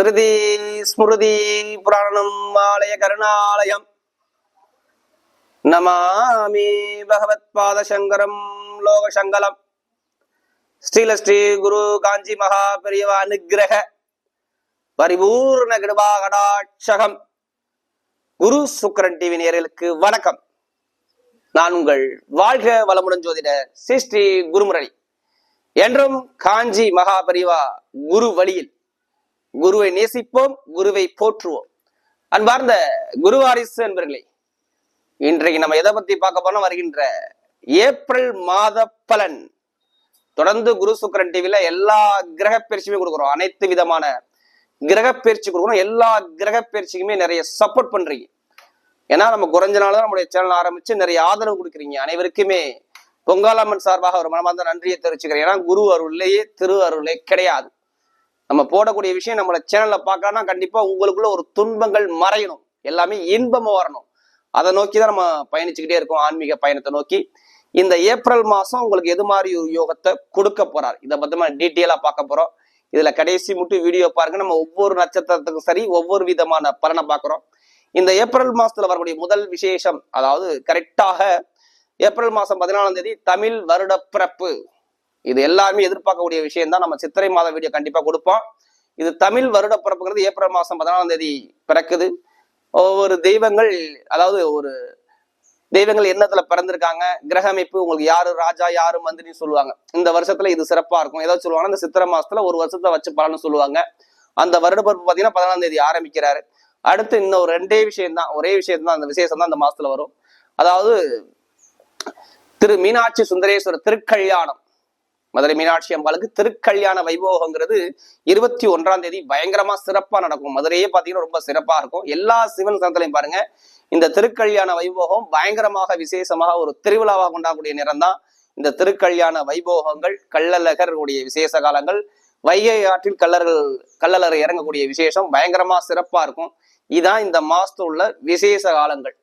ஸ்ருதி ஸ்மிருதி புராணம் ஆலய கருணாலயம். நமாமி பகவத் பாத சங்கரம் லோகசங்கலம். ஸ்ரீல ஸ்ரீ குரு காஞ்சி மகா பெரியவா அனுகிரக பரிபூர்ண கிருபா கடாட்சகம் குரு சுக்கரன் டிவி நேர்களுக்கு வணக்கம். நான் உங்கள் வாழ்க வளமுடன் ஜோதிடர் ஸ்ரீ ஸ்ரீ குருமுரளி. என்றும் காஞ்சி மகா பெரியவா குரு வழியில் குருவை நேசிப்போம் குருவை போற்றுவோம். அன்பார்ந்த குருவாரிசு என்பர்களே இன்றைக்கு நம்ம எதை பத்தி பார்க்க போனோம் வருகின்ற ஏப்ரல் மாத பலன். தொடர்ந்து குரு சுக்கரன் டிவில எல்லா கிரக பயிற்சியுமே கொடுக்குறோம். அனைத்து விதமான கிரக பயிற்சி கொடுக்குறோம். எல்லா கிரக பயிற்சிக்குமே நிறைய சப்போர்ட் பண்றீங்க. ஏன்னா நம்ம குறைஞ்ச நாள் தான் நம்முடைய சேனல் ஆரம்பிச்சு நிறைய ஆதரவு கொடுக்குறீங்க. அனைவருக்குமே பொங்காலம்மன் சார்பாக ஒரு மனமார்ந்த நன்றியை தெரிவிச்சுக்கிறேன். ஏன்னா குரு அருள்லேயே திரு அருளே கிடையாது. நம்ம போடக்கூடிய விஷயம் நம்மளை சேனல்ல பார்க்கணும்னா கண்டிப்பா உங்களுக்குள்ள ஒரு துன்பங்கள் மறையணும். எல்லாமே இன்பமா வரணும். அதை நோக்கி தான் நம்ம பயணிச்சுக்கிட்டே இருக்கோம். ஆன்மீக பயணத்தை நோக்கி. இந்த ஏப்ரல் மாசம் உங்களுக்கு எது மாதிரி ஒரு யோகத்தை கொடுக்க போறார்? இதை பத்தி டீட்டெயிலா பார்க்க போறோம். இதுல கடைசி மட்டும் வீடியோ பாருங்க. நம்ம ஒவ்வொரு நட்சத்திரத்துக்கும் சரி ஒவ்வொரு விதமான பலனை பார்க்குறோம். இந்த ஏப்ரல் மாசத்துல வரக்கூடிய முதல் விசேஷம் அதாவது கரெக்டாக ஏப்ரல் மாசம் பதினாலாம் தேதி தமிழ் வருட பிறப்பு இது எல்லாருமே எதிர்பார்க்கக்கூடிய விஷயம் தான் நம்ம சித்திரை மாத வீடியோ கண்டிப்பா கொடுப்போம். இது தமிழ் வருட பிறப்புங்கிறது ஏப்ரல் மாசம் பதினாலாம் தேதி பிறக்குது. ஒவ்வொரு தெய்வங்கள் அதாவது ஒரு தெய்வங்கள் எண்ணத்துல பிறந்திருக்காங்க. கிரக அமைப்பு உங்களுக்கு யாரு ராஜா யாரு மந்திரின்னு சொல்லுவாங்க. இந்த வருஷத்துல இது சிறப்பா இருக்கும். ஏதாவது சொல்லுவாங்கன்னா இந்த சித்திரை மாசத்துல ஒரு வருஷத்தை வச்சு பலன்னு சொல்லுவாங்க. அந்த வருட பிறப்பு பாத்தீங்கன்னா பதினாலாம் தேதி ஆரம்பிக்கிறாரு. அடுத்து இன்னும் ஒரு ரெண்டே விஷயம் தான் ஒரே விஷயம் தான் அந்த விசேஷம் தான் அந்த மாசத்துல வரும். அதாவது திரு மீனாட்சி சுந்தரேஸ்வரர் திருக்கல்யாணம். மதுரை மீனாட்சி அம்பாளுக்கு திருக்கல்யாண வைபோகங்கிறது இருபத்தி ஒன்றாம் தேதி பயங்கரமா சிறப்பா நடக்கும். மதுரையே பாத்தீங்கன்னா ரொம்ப சிறப்பா இருக்கும். எல்லா சிவன் சந்தலையும் பாருங்க இந்த திருக்கல்யாண வைபோகம் பயங்கரமாக விசேஷமாக ஒரு திருவிழாவாக கொண்டாடக்கூடிய நேரம் தான் இந்த திருக்கல்யாண வைபோகங்கள் கள்ளழகருடைய விசேஷ காலங்கள் வைகை ஆற்றில் கல்லர்கள் கள்ளழகர் இறங்கக்கூடிய விசேஷம் பயங்கரமா சிறப்பா இருக்கும். இதான் இந்த மாசத்துல உள்ள விசேஷ காலங்கள்.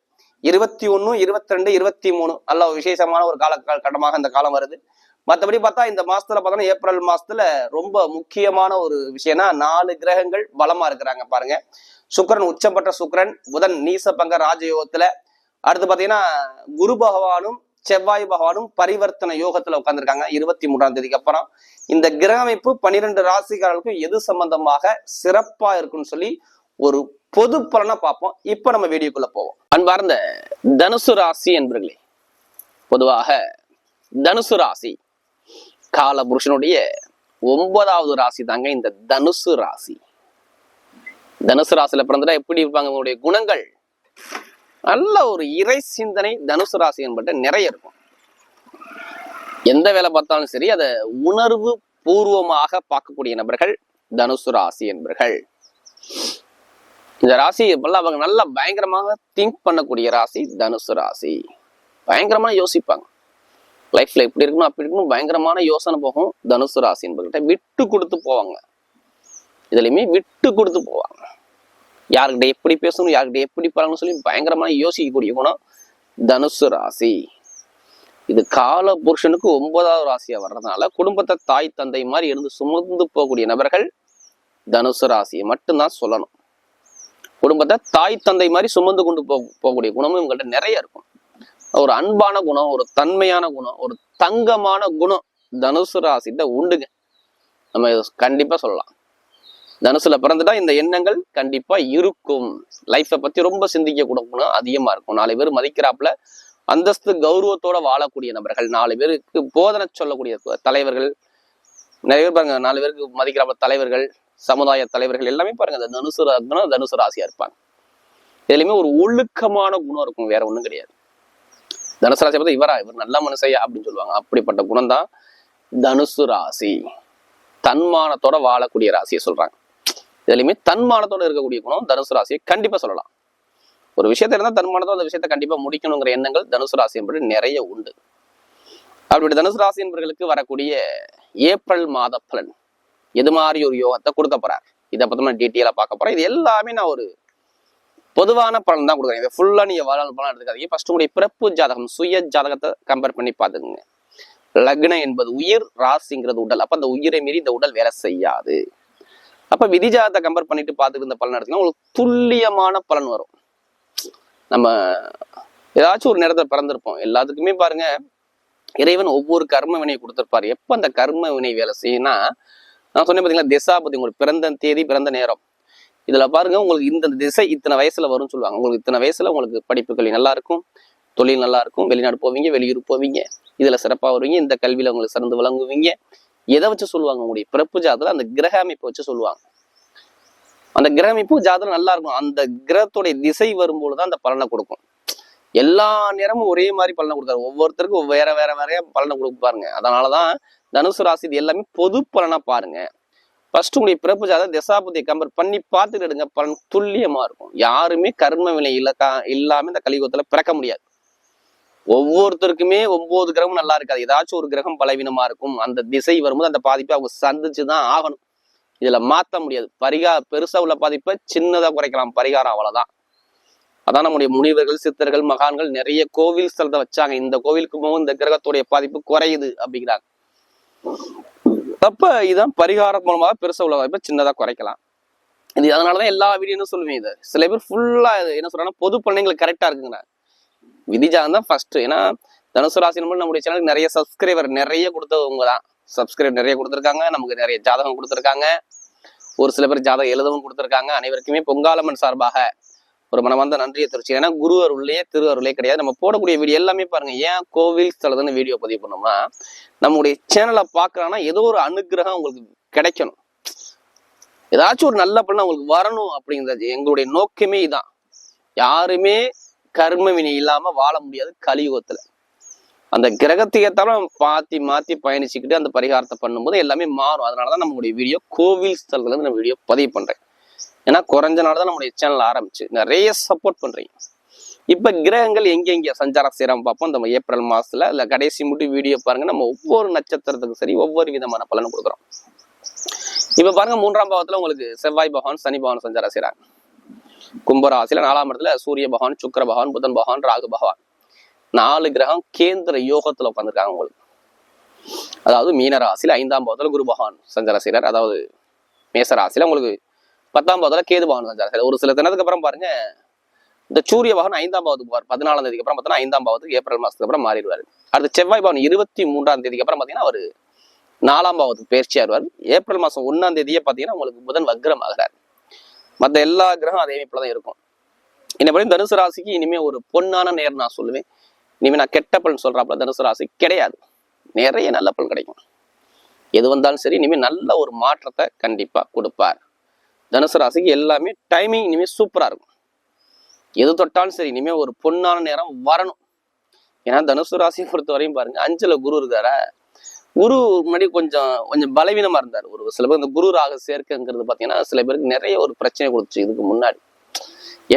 இருபத்தி ஒண்ணு இருபத்தி ரெண்டு இருபத்தி மூணு நல்ல விசேஷமான ஒரு கால கட்டமாக இந்த காலம் வருது. மற்றபடி பார்த்தா இந்த மாசத்துல பார்த்தோன்னா ஏப்ரல் மாசத்துல ரொம்ப முக்கியமான ஒரு விஷயம்னா நாலு கிரகங்கள் பலமா இருக்கிறாங்க பாருங்க. சுக்கரன் உச்சப்பட்ட சுக்கரன் புதன் நீசபங்க ராஜயோகத்துல. அடுத்து பாத்தீங்கன்னா குரு பகவானும் செவ்வாய் பகவானும் பரிவர்த்தனை யோகத்துல உட்கார்ந்துருக்காங்க இருபத்தி மூன்றாம் தேதிக்கு அப்புறம். இந்த கிரக அமைப்பு பன்னிரெண்டு ராசிக்காரர்களுக்கும் எது சம்பந்தமாக சிறப்பா இருக்குன்னு சொல்லி ஒரு பொது பலனா பார்ப்போம். இப்ப நம்ம வீடியோக்குள்ள போவோம். அன்பார்ந்த தனுசு ராசி என்பர்களே பொதுவாக தனுசு ராசி கால புருஷனுடைய ஒன்பதாவது ராசி தாங்க இந்த தனுசு ராசி. தனுசு ராசியில பிறந்துட்டா எப்படி இருப்பாங்க? உங்களுடைய குணங்கள். நல்ல ஒரு இறை சிந்தனை தனுசு ராசி என்பட்ட நிறைய இருக்கும். எந்த வேலை பார்த்தாலும் சரி அதை உணர்வு பூர்வமாக பார்க்கக்கூடிய நபர்கள் தனுசு ராசி என்பர்கள். இந்த ராசி இப்பெல்லாம் அவங்க நல்லா பயங்கரமாக திங்க் பண்ணக்கூடிய ராசி தனுசு ராசி. பயங்கரமா யோசிப்பாங்க. லைஃப்ல இப்படி இருக்கணும் அப்படி இருக்கணும் பயங்கரமான யோசனை போகும். தனுசு ராசி என்பர்கிட்ட விட்டு கொடுத்து போவாங்க. இதுலயுமே விட்டு கொடுத்து போவாங்க. யாருக்கிட்ட எப்படி பேசணும் யாருக்கிட்ட எப்படி பழகணும் சொல்லி பயங்கரமான யோசிக்கக்கூடிய குணம் தனுசு ராசி. இது கால புருஷனுக்கு ஒன்பதாவது ராசியா வர்றதுனால குடும்பத்தை தாய் தந்தை மாதிரி இருந்து சுமந்து போகக்கூடிய நபர்கள் தனுசு ராசியை மட்டும்தான் சொல்லணும். குடும்பத்தை தாய் தந்தை மாதிரி சுமந்து கொண்டு போகக்கூடிய குணமும் இவங்கள்ட்ட நிறைய இருக்கும். ஒரு அன்பான குணம் ஒரு தன்மையான குணம் ஒரு தங்கமான குணம் தனுசு ராசிட்ட உண்டுங்க. நம்ம கண்டிப்பா சொல்லலாம். தனுசுல பிறந்துட்டா இந்த எண்ணங்கள் கண்டிப்பா இருக்கும். லைஃப்பை பத்தி ரொம்ப சிந்திக்க கூட குணம் அதிகமா இருக்கும். நாலு பேர் மதிக்கிறாப்புல அந்தஸ்து கௌரவத்தோட வாழக்கூடிய நபர்கள் நாலு பேருக்கு போதனை சொல்லக்கூடிய தலைவர்கள். நிறைய பேர் பாருங்க நாலு பேருக்கு மதிக்கிறாப்புல தலைவர்கள் சமுதாய தலைவர்கள் எல்லாமே பாருங்க அந்த தனுசு குணம் தனுசு ராசியா இருப்பாங்க. இதுலயுமே ஒரு ஒழுக்கமான குணம் இருக்கும் வேற ஒண்ணும் கிடையாது. தனுசு ராசி பார்த்தா இவரா? இவர் நல்ல மனுஷையா அப்படின்னு சொல்லுவாங்க. அப்படிப்பட்ட குணம் தான் தனுசு ராசி. தன்மானத்தோட வாழக்கூடிய ராசியை சொல்றாங்க. இதுலையுமே தன்மானத்தோட இருக்கக்கூடிய குணம் தனுசு ராசியை கண்டிப்பா சொல்லலாம். ஒரு விஷயத்த இருந்தால் தன்மானத்தோட அந்த விஷயத்த கண்டிப்பா முடிக்கணுங்கிற எண்ணங்கள் தனுசு ராசி என்பது நிறைய உண்டு. அப்படி தனுசு ராசி என்பவர்களுக்கு வரக்கூடிய ஏப்ரல் மாத பலன். எது மாதிரி ஒரு யோகத்தை கொடுக்க போறார்? இதை பத்தி நான் டீட்டெயிலாக பார்க்க போறேன். இது எல்லாமே நான் ஒரு பொதுவான பலன் தான் கொடுக்குறேன். இதை ஃபுல்லாக நீங்க வாழ்நாள் பலன் எடுத்துக்காதீங்க. ஃபர்ஸ்ட் உங்களுடைய பிறப்பு ஜாதகம் சுய ஜாதகத்தை கம்பேர் பண்ணி பார்த்துக்குங்க. லக்னம் என்பது உயிர் ராசிங்கிறது உடல். அப்போ அந்த உயிரை மீறி இந்த உடல் வேலை செய்யாது. அப்போ விதிஜாதத்தை கம்பேர் பண்ணிட்டு பார்த்துட்டு பலன் எடுத்தீங்கன்னா உங்களுக்கு துல்லியமான பலன் வரும். நம்ம ஏதாச்சும் ஒரு நேரத்தில் பிறந்திருப்போம். எல்லாத்துக்குமே பாருங்க இறைவன் ஒவ்வொரு கர்ம வினையை கொடுத்துருப்பாரு. எப்போ அந்த கர்ம வினை வேலை செய்யும்னா நான் சொன்னேன் பார்த்தீங்களா திசாபதி உங்களுக்கு பிறந்த தேதி பிறந்த நேரம். இதுல பாருங்க உங்களுக்கு இந்த திசை இத்தனை வயசுல வரும்னு சொல்லுவாங்க. உங்களுக்கு இத்தனை வயசுல உங்களுக்கு படிப்பு கல்வி நல்லா இருக்கும் தொழில் நல்லா இருக்கும் வெளிநாடு போவீங்க வெளியூர் போவீங்க இதுல சிறப்பா வருவீங்க இந்த கல்வியில உங்களுக்கு சிறந்து விளங்குவீங்க. எதை வச்சு சொல்லுவாங்க உங்களுடைய பிறப்பு ஜாதத்துல அந்த கிரக அமைப்பை வச்சு சொல்லுவாங்க. அந்த கிரக அமைப்பு ஜாதகம் நல்லா இருக்கும் அந்த கிரகத்துடைய திசை வரும்போது தான் அந்த பலனை கொடுக்கும். எல்லா நேரமும் ஒரே மாதிரி பலனை கொடுத்தாரு ஒவ்வொருத்தருக்கும் வேற வேற வேறையா பலனை கொடுப்பாருங்க. அதனாலதான் தனுசு ராசி இது எல்லாமே பொது பலனா பாருங்க. ஃபர்ஸ்ட் உங்களுடைய பிறப்பு ஜாதக திசாபதியை கம்பேர் பண்ணி பார்த்துட்டு எடுங்க. பலன் துல்லியமா இருக்கும். யாருமே கர்ம வினை இல்லக்கா இல்லாம இந்த கலியுகத்துல பிறக்க முடியாது. ஒவ்வொருத்தருக்குமே ஒன்பது கிரகம் நல்லா இருக்காது. ஏதாச்சும் ஒரு கிரகம் பலவீனமா இருக்கும். அந்த திசை வரும்போது அந்த பாதிப்பை அவங்க சந்திச்சுதான் ஆகணும். இதுல மாத்த முடியாது. பரிகா பெருசா உள்ள பாதிப்பை சின்னதா குறைக்கலாம். பரிகாரம் அவ்வளவுதான். அதான் நம்முடைய முனிவர்கள் சித்தர்கள் மகான்கள் நிறைய கோவில் ஸ்தலத்தை வச்சாங்க. இந்த கோவிலுக்கு போகும் இந்த கிரகத்துடைய பாதிப்பு குறையுது அப்படிங்கிறாங்க. அப்ப இதான் பரிகாரம் மூலமாக பெருசா உள்ள வாய்ப்பை சின்னதா குறைக்கலாம். இது அதனாலதான் எல்லா வீடியோன்னு சொல்லுவேன் இது. சில பேர் ஃபுல்லா என்ன சொல்றாங்கன்னா பொது பலன்கள் கரெக்டா இருக்குங்க. விதிஜாகம் தான் ஃபர்ஸ்ட் ஏன்னா தனுசு ராசி நம்பர் நம்முடைய சேனலுக்கு நிறைய சப்ஸ்கிரைபர் நிறைய கொடுத்தவங்க தான் சப்ஸ்கிரைப் நிறைய கொடுத்துருக்காங்க நமக்கு நிறைய ஜாதகம் கொடுத்துருக்காங்க. ஒரு சில பேர் ஜாதகம் எழுதவும் கொடுத்துருக்காங்க. அனைவருக்குமே பொங்காலம்மன் சார்பாக ஒரு மனமார்ந்த நன்றியை தெரிவிச்சு ஏன்னா குரு அருள்லையே திரு அருளே கிடையாது. நம்ம போடக்கூடிய வீடியோ எல்லாமே பாருங்க. ஏன் கோவில் ஸ்தலத்துன்னு வீடியோ பதிவு பண்ணோம்னா நம்முடைய சேனலை பார்க்கறான்னா ஏதோ ஒரு அனுகிரகம் உங்களுக்கு கிடைக்கணும். ஏதாச்சும் ஒரு நல்ல பண்ண உங்களுக்கு வரணும் அப்படிங்கிறது எங்களுடைய நோக்கமே இதான். யாருமே கர்ம வினை இல்லாம வாழ முடியாது கலியுகத்துல. அந்த கிரகத்தை ஏத்தாலும் மாத்தி மாத்தி பயணிச்சுக்கிட்டு அந்த பரிகாரத்தை பண்ணும்போது எல்லாமே மாறும். அதனாலதான் நம்மளுடைய வீடியோ கோவில் ஸ்தலத்துல இருந்து நான் வீடியோ பதிவு பண்றேன். ஏன்னா குறைஞ்ச நாள் தான் நம்மளுடைய சேனல் ஆரம்பிச்சு. நிறைய சப்போர்ட் பண்றீங்க. இப்போ கிரகங்கள் எங்கெங்கே சஞ்சாரம் செய்கிறோம் பார்ப்போம். இந்த ஏப்ரல் மாசத்துல இல்ல கடைசி மட்டும் வீடியோ பாருங்க. நம்ம ஒவ்வொரு நட்சத்திரத்துக்கும் சரி ஒவ்வொரு விதமான பலன் கொடுக்குறோம். இப்போ பாருங்க மூன்றாம் பாவத்துல உங்களுக்கு செவ்வாய் பகவான் சனி பகவான் சஞ்சாரம் செய்கிறாங்க கும்பராசியில் நாலாம் இடத்துல சூரிய பகவான் சுக்கர பகவான் புதன் பகவான் ராகு பகவான். நாலு கிரகம் கேந்திர யோகத்துல உட்காந்துருக்காங்க உங்களுக்கு. அதாவது மீனராசியில் ஐந்தாம் பாவத்தில் குரு பகவான் சஞ்சாரம் செய்கிறார் அதாவது மேசராசியில் உங்களுக்கு பத்தாம் பாவத்துல கேது பகவான் சஞ்சாரம் ஒரு சில தினத்துக்கு அப்புறம் பாருங்க இந்த சூரிய பகவான் ஐந்தாம் பாவத்துக்கு போவார். பதினாலாம் தேதிக்கு அப்புறம் பார்த்தீங்கன்னா ஐந்தாம் பாவத்துக்கு ஏப்ரல் மாசத்துக்கு அப்புறம் மாறிடுவார். அடுத்து செவ்வாய் பவன் இருபத்தி மூன்றாம் தேதிக்கு அப்புறம் பார்த்தீங்கன்னா அவர் நாலாம் பாவத்துக்கு பயிற்சி ஆடுவார் ஏப்ரல் மாசம் ஒன்னாம் தேதியே பார்த்தீங்கன்னா உங்களுக்கு புதன் வக்ரம் ஆகிறார். மற்ற எல்லா கிரகம் அதே அமைப்புல தான் இருக்கும். என்னை தனுசு ராசிக்கு இனிமே ஒரு பொன்னான நேர் நான் சொல்லுவேன். இனிமே நான் கெட்ட பலன் சொல்றாப்புல தனுசு ராசி கிடையாது. நிறைய நல்ல பலன் கிடைக்கும். எது வந்தாலும் சரி இனிமே நல்ல ஒரு மாற்றத்தை கண்டிப்பா கொடுப்பார். தனுசு ராசிக்கு எல்லாமே டைமிங் இனிமே சூப்பரா இருக்கும். எது தொட்டாலும் சரி இனிமே ஒரு பொண்ணான நேரம் வரணும். ஏன்னா தனுசு ராசியை பொறுத்த வரையும் பாருங்க அஞ்சுல குரு இருக்காரா? குரு முன்னாடி கொஞ்சம் கொஞ்சம் பலவீனமா இருந்தார். ஒரு சில பேர் இந்த குரு ராக சேர்க்கைங்கிறது பாத்தீங்கன்னா சில பேருக்கு நிறைய ஒரு பிரச்சனை கொடுத்துச்சு இதுக்கு முன்னாடி.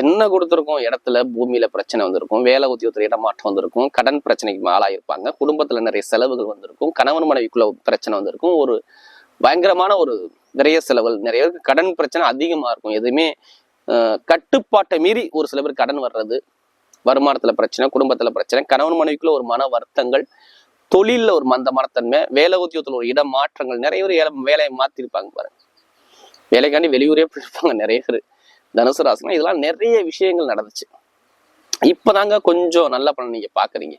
என்ன கொடுத்துருக்கும்? இடத்துல பூமியில பிரச்சனை வந்திருக்கும் வேலை உத்தியோகத்தில் இடமாற்றம் வந்திருக்கும் கடன் பிரச்சனைக்கு ஆளாயிருப்பாங்க குடும்பத்துல நிறைய செலவுகள் வந்திருக்கும் கணவன் மனைவிக்குள்ள பிரச்சனை வந்திருக்கும் ஒரு பயங்கரமான ஒரு நிறைய செலவுகள் நிறைய பேருக்கு கடன் பிரச்சனை அதிகமாக இருக்கும். எதுவுமே கட்டுப்பாட்டை மீறி ஒரு சில பேர் கடன் வர்றது வருமானத்தில் பிரச்சனை குடும்பத்தில் பிரச்சனை கணவன் மனைவிக்குள்ள ஒரு மன வருத்தங்கள் தொழிலில் ஒரு மந்த மனத்தன்மை வேலை உத்தியோகத்தில் ஒரு இட மாற்றங்கள் நிறைய பேர் ஏல- வேலையை மாற்றிருப்பாங்க பாருங்க. வேலைக்காண்டி வெளியூரே போயிருப்பாங்க நிறைய பேர். தனுசு ராசினா இதெல்லாம் நிறைய விஷயங்கள் நடந்துச்சு. இப்பதாங்க கொஞ்சம் நல்ல பலன் நீங்கள் பார்க்குறீங்க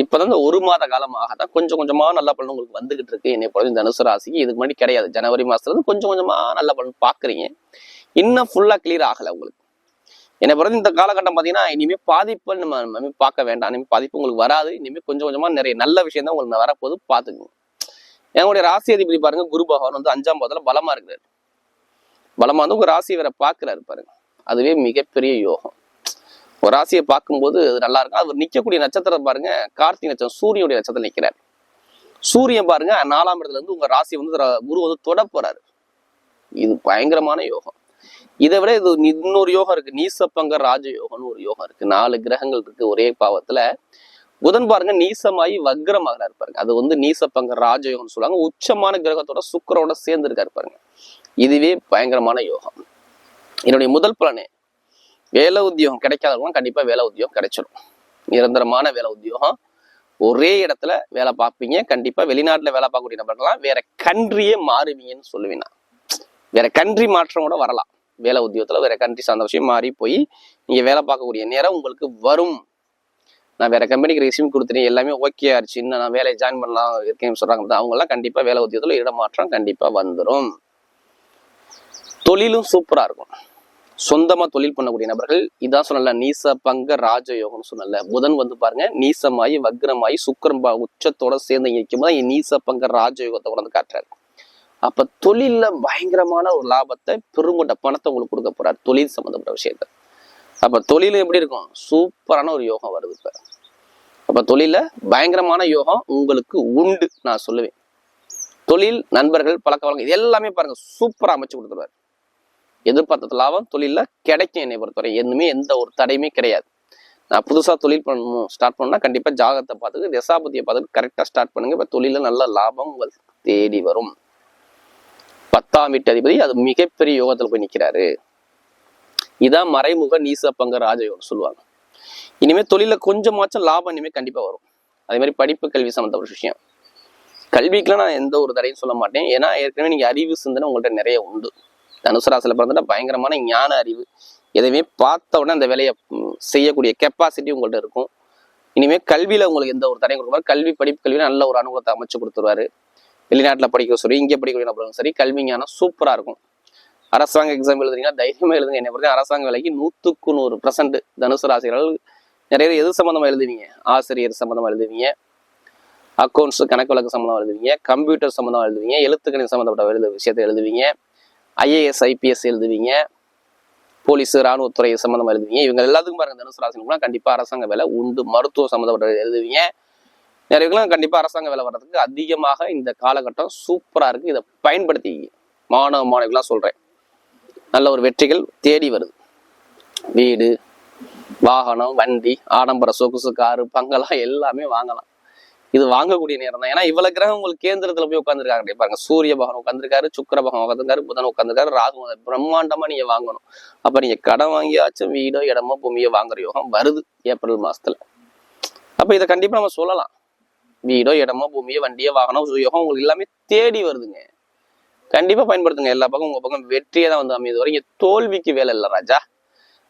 இப்பதான் இந்த ஒரு மாத காலமாக தான் கொஞ்சம் கொஞ்சமா நல்ல பலன் உங்களுக்கு வந்துகிட்டு இருக்கு. என்னை பொழுது தனுசு ராசிக்கு இதுக்கு முன்னாடி கிடையாது. ஜனவரி மாசத்துல கொஞ்சம் கொஞ்சமா நல்ல பலன் பாக்குறீங்க. இன்னும் ஃபுல்லா கிளியர் ஆகல உங்களுக்கு. என்னை பொறுத்த இந்த காலகட்டம் பாத்தீங்கன்னா இனிமே பாதிப்பு நம்ம நம்ம பார்க்க வேண்டாம். இனிமே பாதிப்பு உங்களுக்கு வராது. இனிமே கொஞ்சம் கொஞ்சமா நிறைய நல்ல விஷயம் தான் உங்களுக்கு வரப்போது பாத்துக்கோங்க என்னுடைய ராசி அதிபதி பாருங்க குரு பகவான் வந்து அஞ்சாம் பாதத்துல பலமா இருக்கிறாரு. பலமா வந்து உங்க ராசி வேற பாக்குறாரு பாருங்க. அதுவே மிகப்பெரிய யோகம். ஒரு ராசியை பார்க்கும்போது அது நல்லா இருக்கும். அவர் நிற்கக்கூடிய நட்சத்திரம் பாருங்க. கார்த்திகை நட்சத்திரம் சூரியனுடைய நட்சத்திரம் நிற்கிறார் சூரியன் பாருங்க நாலாம் இடத்துல இருந்து உங்க ராசி வந்து குரு வந்து தொட போறாரு. இது பயங்கரமான யோகம். இதை விட இது இன்னொரு யோகம் இருக்கு. நீசப்பங்க ராஜ யோகம்னு ஒரு யோகம் இருக்கு. நாலு கிரகங்கள் இருக்கு ஒரே பாவத்துல. புதன் பாருங்க நீசமாயி வக்ரமாகிறாரு பாருங்க. அது வந்து நீசப்பங்க ராஜயோகம்னு சொல்லுவாங்க. உச்சமான கிரகத்தோட சுக்கரோட சேர்ந்து இருக்காரு பாருங்க. இதுவே பயங்கரமான யோகம். என்னுடைய முதல் பலனே வேலை உத்தியோகம் கிடைக்காதவங்களும் கண்டிப்பா வேலை உத்தியோகம் கிடைச்சிடும் நிரந்தரமான வேலை உத்தியோகம். ஒரே இடத்துல வேலை பார்ப்பீங்க. கண்டிப்பா வெளிநாட்டுல வேலை பார்க்கக்கூடிய நபர்கள்லாம் வேற கண்ட்ரியே மாறுவீங்கன்னு சொல்லுவேன் வேற கண்ட்ரி மாற்றம் கூட வரலாம். வேலை உத்தியோகத்துல வேற கண்ட்ரி சார்ந்த விஷயம் மாறி போய் நீங்க வேலை பார்க்கக்கூடிய நேரம் உங்களுக்கு வரும். நான் வேற கம்பெனிக்கு ரெசியூம் கொடுத்துட்டேன். எல்லாமே ஓகே ஆச்சு இன்னும் நான் வேலையை ஜாயின் பண்ணலாம் இருக்கேன்னு சொல்றாங்க அவங்க எல்லாம் கண்டிப்பா வேலை உத்தியோகத்தில் இடமாற்றம் கண்டிப்பா வந்துடும் தொழிலும் சூப்பரா இருக்கும். சொந்தமா தொழில் பண்ணக்கூடிய நபர்கள் இதான் சொன்னல நீச பங்க ராஜயோகம்னு சொன்னல புதன் வந்து பாருங்க நீசமாயி வக்ரமாயி சுக்கரம்பா உச்சத்தோட சேர்ந்து நிற்கும் போது நீச பங்க ராஜயோகத்தை கொண்டு காட்டுறாரு. அப்ப தொழில்ல பயங்கரமான ஒரு லாபத்தை பெருங்கொண்ட பணத்தை உங்களுக்கு கொடுக்க போறாரு தொழில் சம்பந்தப்பட்ட விஷயத்த. அப்ப தொழில் எப்படி இருக்கும்? சூப்பரான ஒரு யோகம் வருது இப்ப. அப்ப தொழில பயங்கரமான யோகம் உங்களுக்கு உண்டு நான் சொல்லுவேன். தொழில் நண்பர்கள் பழக்க வழக்கம் இது எல்லாமே பாருங்க சூப்பரா அமைச்சு கொடுத்துருவாரு. எதிர்பார்த்த லாபம் தொழில கிடைக்கும் என்னை பொறுத்தவரை. எதுவுமே எந்த ஒரு தடையுமே கிடையாது. நான் புதுசாக தொழில் பண்ணணும் ஸ்டார்ட் பண்ணால் கண்டிப்பாக ஜாகத்தை பார்த்துட்டு தசாபதியை பார்த்துட்டு கரெக்டாக ஸ்டார்ட் பண்ணுங்க. இப்போ தொழிலில் நல்ல லாபம் உங்கள் தேடி வரும். பத்தாம் வீட்டு அதிபதி அது மிகப்பெரிய யோகத்தில் போய் நிற்கிறாரு இதான் மறைமுக நீச பங்க ராஜயோகம் சொல்லுவாங்க. இனிமேல் தொழில கொஞ்சமாச்சும் லாபம் இனிமேல் கண்டிப்பாக வரும். அதே மாதிரி படிப்பு கல்வி சம்மந்தப்பட்ட விஷயம். கல்விக்கெலாம் நான் எந்த ஒரு தடையும் சொல்ல மாட்டேன். ஏன்னா ஏற்கனவே நீங்கள் அறிவு சிந்தனை உங்கள்கிட்ட நிறைய உண்டு. தனுசு ராசியில பிறந்துட்டா பயங்கரமான ஞான அறிவு. எதையுமே பார்த்த உடனே அந்த வேலையை செய்யக்கூடிய கெப்பாசிட்டி உங்கள்கிட்ட இருக்கும். இனிமேல் கல்வியில் உங்களுக்கு எந்த ஒரு தடையும் கொடுக்க கல்வி படிப்பு கல்வி நல்ல ஒரு அனுகூலத்தை அமைச்சு கொடுத்துருவாரு. வெளிநாட்டில் படிக்க சரி இங்கே படிக்கக்கூடிய நபர்களும் சரி கல்வி ஞானம் சூப்பரா இருக்கும். அரசாங்க எக்ஸாம் எழுதுறீங்கன்னா தைரியமா எழுதுங்க. என்னை பொறுத்த அரசாங்க வேலைக்கு நூத்துக்கு நூறு பர்சன்ட் தனுசு ராசிகள் நிறைய பேர் எது சம்மந்தமாக எழுதுவீங்க? ஆசிரியர் சம்மந்தமாக எழுதுவீங்க அக்கௌண்ட்ஸ் கணக்கு வழக்கு சம்மந்தமாக எழுதுவீங்க கம்ப்யூட்டர் சம்மந்தமாக எழுதுவீங்க எழுத்துக்கணி சம்மந்தப்பட்ட எழுது விஷயத்தை எழுதுவீங்க. ஐஏஎஸ் ஐபிஎஸ் எழுதுவீங்க. போலீஸ் ராணுவத்துறை சம்மந்தமாக எழுதுவீங்க. இவங்க எல்லாத்துக்கும் பாருங்க தனுசு ராசிகளுக்குலாம் கண்டிப்பாக அரசாங்க வேலை உண்டு. மருத்துவ சம்மந்தப்பட்ட எழுதுவீங்க. நிறைய கண்டிப்பாக அரசாங்க வேலை வர்றதுக்கு அதிகமாக இந்த காலகட்டம் சூப்பராக இருக்குது இதை பயன்படுத்தி மாணவ மாணவிகளாம் சொல்கிறேன் நல்ல ஒரு வெற்றிகள் தேடி வருது. வீடு வாகனம் வண்டி ஆடம்பர சொகுசு காரு பங்களா எல்லாமே வாங்கலாம். இது வாங்கக்கூடிய நேரம் தான். ஏன்னா இவ்வளவு கிரகம் உங்களுக்கு கேந்திரத்துல போய் உட்காந்துருக்காங்க பாருங்க சூரிய பகவான் உட்காந்துருக்காரு சுக்கர பகவான் உட்காந்துருக்காரு புதன் உட்காந்துருக்காரு ராகு பிரம்மாண்டமா நீங்க வாங்கணும். அப்ப நீங்க கடன் வாங்கியாச்சும் வீடோ இடமோ பூமியோ வாங்குற யோகம் வருது ஏப்ரல் மாசத்துல. அப்ப இதை கண்டிப்பா நம்ம சொல்லலாம். வீடோ இடமோ பூமியோ வண்டியோ வாகனம் யோகம் உங்களுக்கு எல்லாமே தேடி வருதுங்க. கண்டிப்பா பயன்படுத்துங்க. எல்லா பக்கம் உங்க பக்கம் வெற்றியே தான் வந்து அமையுது. வரைக்கும் தோல்விக்கு வேலை இல்லை ராஜா.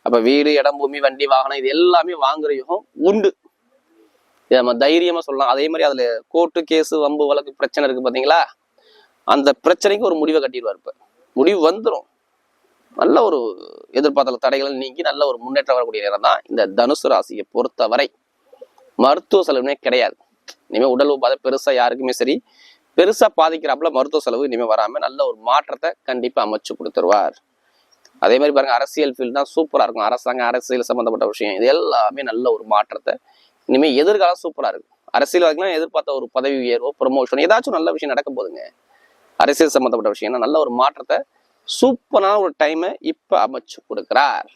அப்ப வீடு இடம் பூமி வண்டி வாகனம் இது எல்லாமே வாங்குற யுகம் உண்டு. இதை நம்ம தைரியமா சொல்லலாம். அதே மாதிரி அதுல கோர்ட்டு கேஸு வம்பு வழக்கு பிரச்சனை இருக்கு பாத்தீங்களா? அந்த பிரச்சனைக்கு ஒரு முடிவை கட்டிடுவார் இப்ப. முடிவு வந்துடும் நல்ல ஒரு எதிர்பார்த்த தடைகள் நீங்கி நல்ல ஒரு முன்னேற்றம் வரக்கூடிய நேரம் தான் இந்த தனுசு ராசியை பொறுத்தவரை. மருத்துவ செலவுனே கிடையாது. இனிமே உடல் உபாதை பெருசா யாருக்குமே சரி பெருசா பாதிக்கிறாப்புல மருத்துவ செலவு இனிமே வராம நல்ல ஒரு மாற்றத்தை கண்டிப்பா அமைச்சு கொடுத்துருவார். அதே மாதிரி பாருங்க அரசியல் ஃபீல்டு தான் சூப்பரா இருக்கும். அரசாங்க அரசியல் சம்பந்தப்பட்ட விஷயம் இது எல்லாமே நல்ல ஒரு மாற்றத்தை இனிமே எதிர்காலம் சூப்பரா இருக்கும் அரசியல்வாதிகளாம் எதிர்பார்த்த ஒரு பதவி உயர்வோ ப்ரொமோஷன் ஏதாச்சும் நல்ல விஷயம் நடக்க போதுங்க அரசியல் சம்பந்தப்பட்ட விஷயம்னா நல்ல ஒரு மாற்றத்தை சூப்பரான ஒரு டைமை இப்ப அமைச்சு கொடுக்குறார்.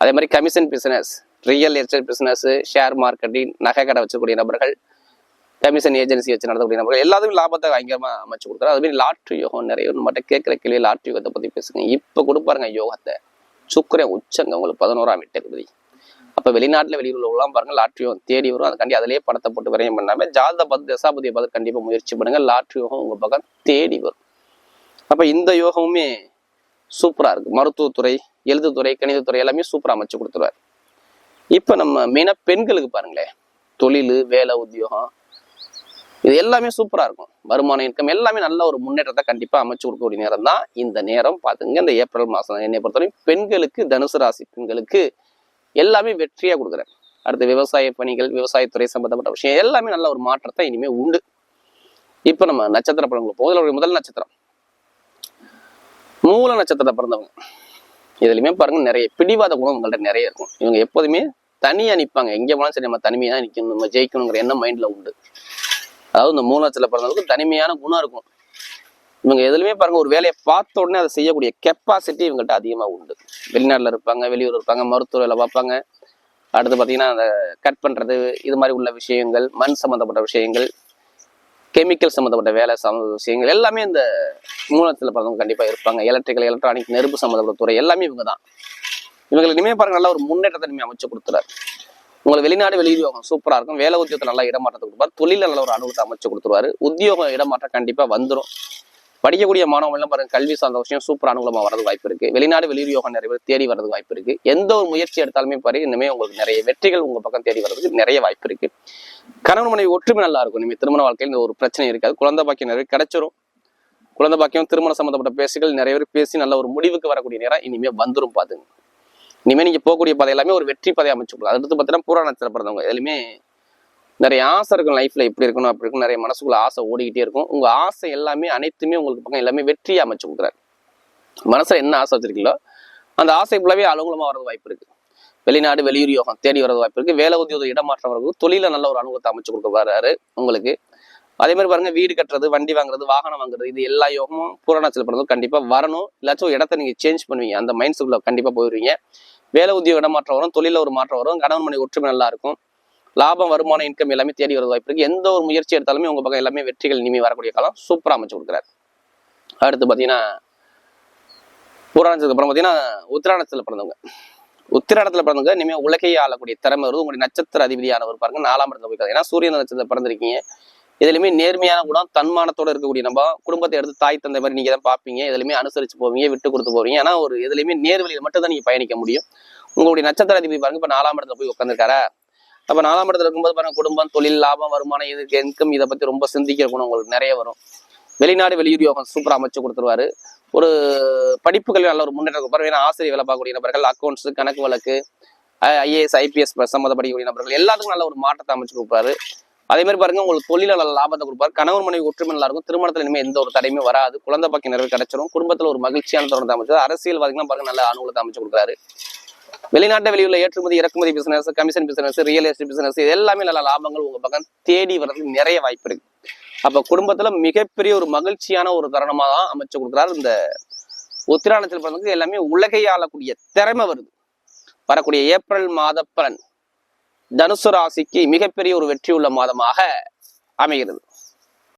அதே மாதிரி commission business real estate business share marketing நகை கடை வச்சக்கூடிய நபர்கள் கமிஷன் ஏஜென்சி வச்சு நடத்தக்கூடிய நபர்கள் எல்லாத்துக்கும் லாபத்தை பயங்கரமாக அமைச்சு கொடுக்குறாரு. அது மாதிரி லாட்ரி யோகம் நிறைய மட்டும் கேட்குற கேள்வி லாட்ரி யோகத்தை பத்தி பேசுங்க. இப்ப கொடுப்பாருங்க யோகத்தை. சுக்கிரன் உச்சங்க உங்களுக்கு பதினோராம் வீட்டு அதிபதி அப்போ வெளிநாட்டில் வெளியூர்ல பாருங்கள் பாருங்க தேடி வரும். அதுக்காண்டி அதிலேயே படத்தை போட்டு விரயம் பண்ணாமல் ஜாத பார்த்து தசாபதியை பார்த்து கண்டிப்பாக முயற்சி பண்ணுங்கள் லாட்ரி யோகம் உங்க பக்கம் தேடி வரும். அப்போ இந்த யோகமுமே சூப்பராக இருக்குது மருத்துவத்துறை எழுதுத்துறை கணிதத்துறை எல்லாமே சூப்பராக அமைச்சு கொடுத்துருவார். இப்போ நம்ம மெயினாக பெண்களுக்கு பாருங்களேன். தொழில் வேலை உத்தியோகம் இது எல்லாமே சூப்பராக இருக்கும். வருமான இன்கம் எல்லாமே நல்ல ஒரு முன்னேற்றத்தை கண்டிப்பாக அமைச்சு கொடுக்கக்கூடிய நேரம் தான் இந்த நேரம். பார்த்துங்க இந்த ஏப்ரல் மாதம் என்னை பொறுத்தவரை பெண்களுக்கு தனுசு ராசி பெண்களுக்கு எல்லாமே வெற்றியா கொடுக்குறேன். அடுத்து விவசாய பணிகள் விவசாயத்துறை சம்பந்தப்பட்ட விஷயம் எல்லாமே நல்ல ஒரு மாற்றத்தை இனிமே உண்டு. இப்ப நம்ம நட்சத்திர பலன்கள் போகுது முதல் நட்சத்திரம். மூல நட்சத்திரத்தை பிறந்தவங்க. இதுலையுமே பாருங்க நிறைய பிடிவாத குணம் உங்கள்கிட்ட நிறைய இருக்கும். இவங்க எப்போதுமே தனியா நிப்பாங்க. எங்க போனாலும் சரி நம்ம தனிமையா நிற்கணும் நிக்கணும் நம்ம ஜெயிக்கணுங்கிற எண்ணம் மைண்ட்ல உண்டு. அதாவது இந்த மூல நட்சத்திரத்துல பிறந்தவங்களுக்கு தனிமையான குணம் இருக்கும். இவங்க எதுலையுமே பாருங்க ஒரு வேலையை பார்த்த உடனே அதை செய்யக்கூடிய கெப்பாசிட்டி இவங்கள்ட்ட அதிகமாக உண்டு. வெளிநாட்டில் இருப்பாங்க வெளியூர் இருப்பாங்க மருத்துவ வேலை பார்ப்பாங்க. அடுத்து பார்த்தீங்கன்னா அந்த கட் பண்றது இது மாதிரி உள்ள விஷயங்கள் மண் சம்மந்தப்பட்ட விஷயங்கள் கெமிக்கல் சம்மந்தப்பட்ட வேலை சம்மந்த விஷயங்கள் எல்லாமே இந்த மூலத்தில் பிறந்தவங்க கண்டிப்பாக இருப்பாங்க. எலக்ட்ரிக்கல் எலக்ட்ரானிக் நெருப்பு சம்மந்தப்பட்ட துறை எல்லாமே இவங்க தான் இவங்களுக்கு இனிமே பாருங்க நல்லா ஒரு முன்னேற்றத்தை இனிமே அமைச்சு கொடுத்துறாரு. உங்களுக்கு வெளிநாடு வெளியுத்தியோகம் சூப்பராக இருக்கும். வேலை உத்தியோகத்தை நல்லா இடமாற்றத்தை கொடுப்பார். தொழில நல்ல ஒரு அனுபவத்தை அமைச்சு கொடுத்துருவாரு. உத்தியோகம் இடமாற்றம் கண்டிப்பாக வந்துடும் படிக்கக்கூடிய மாணவர்கள் பாருங்க கல்வி சார்ந்த விஷயம் சூப்பர் அனுகூலமாக வரது வாய்ப்பு இருக்கு. வெளிநாடு வெளியூர் யோகம் நிறைய பேர் தேடி வரது வாய்ப்பு இருக்கு. எந்த ஒரு முயற்சி எடுத்தாலுமே பாரு இனிமே உங்களுக்கு நிறைய வெற்றிகள் உங்க பக்கம் தேடி வரதுக்கு நிறைய வாய்ப்பு இருக்கு. கணவன் மனைவி ஒற்றுமை நல்லா இருக்கும். இனிமே திருமண வாழ்க்கையில் இந்த ஒரு பிரச்சனை இருக்காது. குழந்தை பாக்கியம் நிறைய கிடைச்சிரும். குழந்தை பாக்கியம் திருமணம் சம்பந்தப்பட்ட பேசுகள் நிறைய பேர் பேசி நல்ல ஒரு முடிவுக்கு வரக்கூடிய நேரம் இனிமே வந்துரும் பாத்துங்க. இனிமே நீங்க போகக்கூடிய பாதை எல்லாமே ஒரு வெற்றி பாதை அமைச்சு அடுத்து பார்த்தீங்கன்னா புராணத்தில் பிறந்தவங்க எதுலையுமே நிறைய ஆசை இருக்கும் லைஃப்ல இப்படி இருக்கணும் அப்படி இருக்கணும் நிறைய மனசுக்குள்ள ஆசை ஓடிக்கிட்டே இருக்கும். உங்க ஆசை எல்லாமே அனைத்துமே உங்களுக்கு பக்கம் எல்லாமே வெற்றியை அமைச்சு கொடுக்குறாரு. மனசுல என்ன ஆசை வச்சிருக்கீங்களோ அந்த ஆசை ஃபுல்லாவே அலுவலமா வரது வாய்ப்பு இருக்கு. வெளிநாடு வெளியூர் யோகம் தேடி வரது வாய்ப்பு இருக்கு. வேலை உத்தியோக இடமாற்றம் வரது தொழில நல்ல ஒரு அனுபவத்தை அமைச்சு கொடுக்க வர்றாரு உங்களுக்கு. அதே மாதிரி பாருங்க வீடு கட்டுறது வண்டி வாங்குறது வாகனம் வாங்குறது இது எல்லா யோகமும் பூரணாச்சல் பிறந்ததும் கண்டிப்பா வரணும். இல்லாச்சும் இடத்த நீங்க சேஞ்ச் பண்ணுவீங்க. அந்த மைண்ட் செட்ல கண்டிப்பா போயிருவீங்க வேலை உத்தியோக இடமாற்றம் வரும் தொழில ஒரு மாற்றம் வரும். கணவன் மணி ஒற்றுமை நல்லா இருக்கும். லாபம் வருமானம் இன்கம் எல்லாமே தேடி வர வாய்ப்பு இருக்கு. எந்த ஒரு முயற்சி எடுத்தாலுமே உங்க பக்கம் எல்லாமே வெற்றிகள் இனிமே வரக்கூடிய காலம் சூப்பரா அமைச்சு கொடுக்குறாரு. அடுத்து பாத்தீங்கன்னா புராணத்துக்கு அப்புறம் பாத்தீங்கன்னா உத்திராணத்துல பிறந்தவங்க. உத்திராடத்துல பிறந்தவங்க இனிமே உலகையை ஆளக்கூடிய திறமை வருது. உங்களுடைய நட்சத்திர அதிபதியானவர் பாருங்க நாலாம் இடத்துல போய் ஏன்னா சூரியன் நட்சத்திரத்துல பிறந்திருக்கீங்க. இதுலயுமே நேர்மையான குணம் தன்மானத்தோட இருக்கக்கூடிய நம்ம குடும்பத்தை எடுத்து தாய் தந்தை மாதிரி நீங்க தான் பாப்பீங்க இதுலயுமே அனுசரிச்சு போவீங்க விட்டு கொடுத்து போவீங்க. ஏன்னா ஒரு இதுலயுமே நேர்வழியில் மட்டும் தான் நீங்க பயணிக்க முடியும். உங்களுடைய நட்சத்திர அதிபதி பாருங்க இப்ப நாலாம் இடத்துல போய் உட்காந்துருக்காரா அப்ப நாலாம் இடத்துல இருக்கும்போது பாருங்க குடும்பம் தொழில் லாபம் வருமானம் இதுக்கு இன்கம் இதை பத்தி ரொம்ப சிந்திக்கிற குணம் உங்களுக்கு நிறைய வரும். வெளிநாடு வெளியூர் யோகம் சூப்பரா அமைச்சு கொடுத்துருவாரு. ஒரு படிப்புகள் நல்ல ஒரு முன்னேற்றம் கொடுப்பாரு. ஏன்னா ஆசிரியர் வேலை பார்க்கக்கூடிய நபர்கள் அக்கௌண்ட்ஸ் கணக்கு வழக்கு ஐஏஎஸ் ஐபிஎஸ் சம்மந்த படிக்கக்கூடிய நபர்கள் எல்லாத்துக்கும் நல்ல ஒரு மாற்றத்தை அமைச்சு கொடுப்பாரு. அதே மாதிரி பாருங்க உங்களுக்கு தொழிலாளர் லாபத்தை கொடுப்பாரு. கணவன் மனைவி ஒற்றுமை நல்லா இருக்கும். திருமணத்துல இனிமே எந்த ஒரு தடையுமே வராது. குழந்தை பாக்கி நிறைவு கிடைச்சிரும். குடும்பத்துல ஒரு மகிழ்ச்சியான தருணத்தை அமைச்சு அரசியல் பாருங்க நல்ல அனுகூலத்தை அமைச்சு கொடுக்குறாரு. வெளிநாட்டு வெளியுள்ள ஏற்றுமதி இறக்குமதி business commission business real estate business இது எல்லாமே நல்ல லாபங்கள் உங்க பக்கம் தேடி வர்றதுக்கு நிறைய வாய்ப்பு இருக்கு. அப்ப குடும்பத்துல மிகப்பெரிய ஒரு மகிழ்ச்சியான ஒரு தருணமா தான் அமைச்சு கொடுக்குறாரு. இந்த உத்திராணத்தில் பிறந்தது எல்லாமே உலகை ஆளக்கூடிய திறமை வருது. வரக்கூடிய ஏப்ரல் மாத பலன் தனுசு ராசிக்கு மிகப்பெரிய ஒரு வெற்றி உள்ள மாதமாக அமைகிறது.